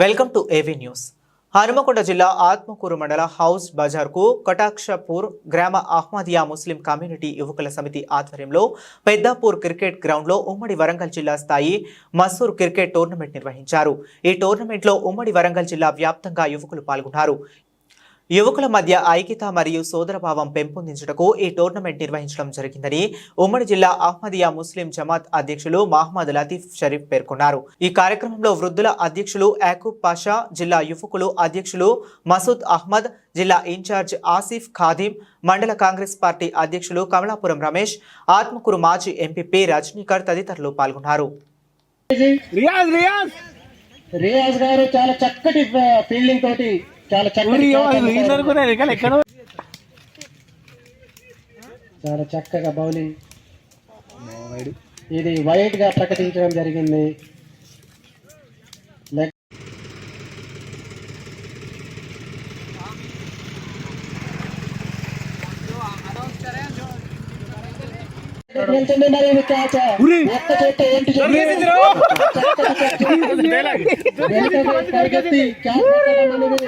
Welcome to AV news. Hanumakonda జిల్లా ఆత్మకూరు మండల house బజార్కు కటాక్షపూర్ గ్రామ అహ్మదియా ముస్లిం కమ్యూనిటీ యువకుల సమితి ఆధ్వర్యంలో పెద్దాపూర్ క్రికెట్ గ్రౌండ్లో ఉమ్మడి వరంగల్ జిల్లా స్థాయి మసూర్ క్రికెట్ టోర్నమెంట్ నిర్వహించారు. ఈ టోర్నమెంట్లో ఉమ్మడి వరంగల్ జిల్లా వ్యాప్తంగా యువకులు పాల్గొన్నారు. యువకుల మధ్య ఐక్యత మరియు సోదరభావం పెంపొందించుటకు ఈ టోర్నమెంట్ నిర్వహించడం జరిగిందని ఉమ్మడి జిల్లా అహ్మదియా ముస్లిం జమాత్ అధ్యక్షులు మహమ్మద్ లతీఫ్ షరీఫ్ పేర్కొన్నారు. ఈ కార్యక్రమంలో వృద్ధుల అధ్యక్షులు యాకూబ్ పాషా జిల్లా యువకులు అధ్యక్షులు మసూద్ అహ్మద్ జిల్లా ఇన్ఛార్జ్ ఆసిఫ్ ఖాదీం మండల కాంగ్రెస్ పార్టీ అధ్యక్షులు కమలాపురం రమేష్ ఆత్మకూరు మాజీ ఎంపీ పి రజనీకర్ తదితరులు పాల్గొన్నారు. రియాజ్ రియాజ్! రియాజ్ గారు చాలా చక్కటి ఫీల్డింగ్ తోటి చాలా ఎక్కడ? చాలా చక్కగా బౌలింగ్. ఇది వైట్గా ప్రకటించడం జరిగింది.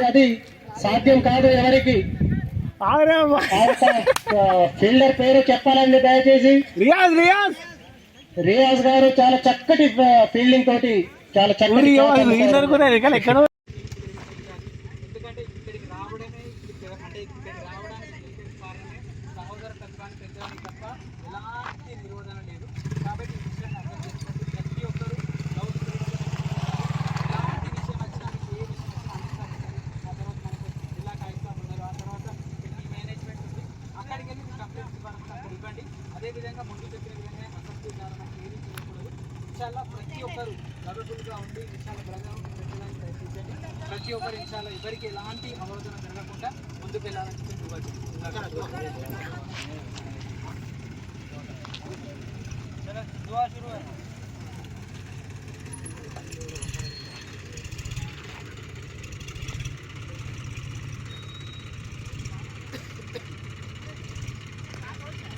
అది సాధ్యం కాదు ఎవరికి ఫీల్డర్ పేరు చెప్పాలండి దయచేసి రియాజ్ రియాజ్ రియాజ్ గారు చాలా చక్కటి ఫీల్డింగ్ తోటి చాలా చక్కటి అంటే రావడానికి పెంచడానికి తప్ప ఎలాంటి అదేవిధంగా ముందు చెప్పిన విధంగా అసెంబ్లీ ద్వారా మనకి ఏది చేయకూడదు ఇన్షాల్లా ప్రతి ఒక్కరు లవబుల్గా ఉండి ఇన్షాల్లా బ్రదర్ పెట్టడానికి ప్రయత్నించండి ప్రతి ఒక్కరు ఇన్షాల్లా ఎవరికి ఎలాంటి అవరోధన జరగకుండా ముందుకు వెళ్ళాలని చెప్పి ఇవ్వచ్చు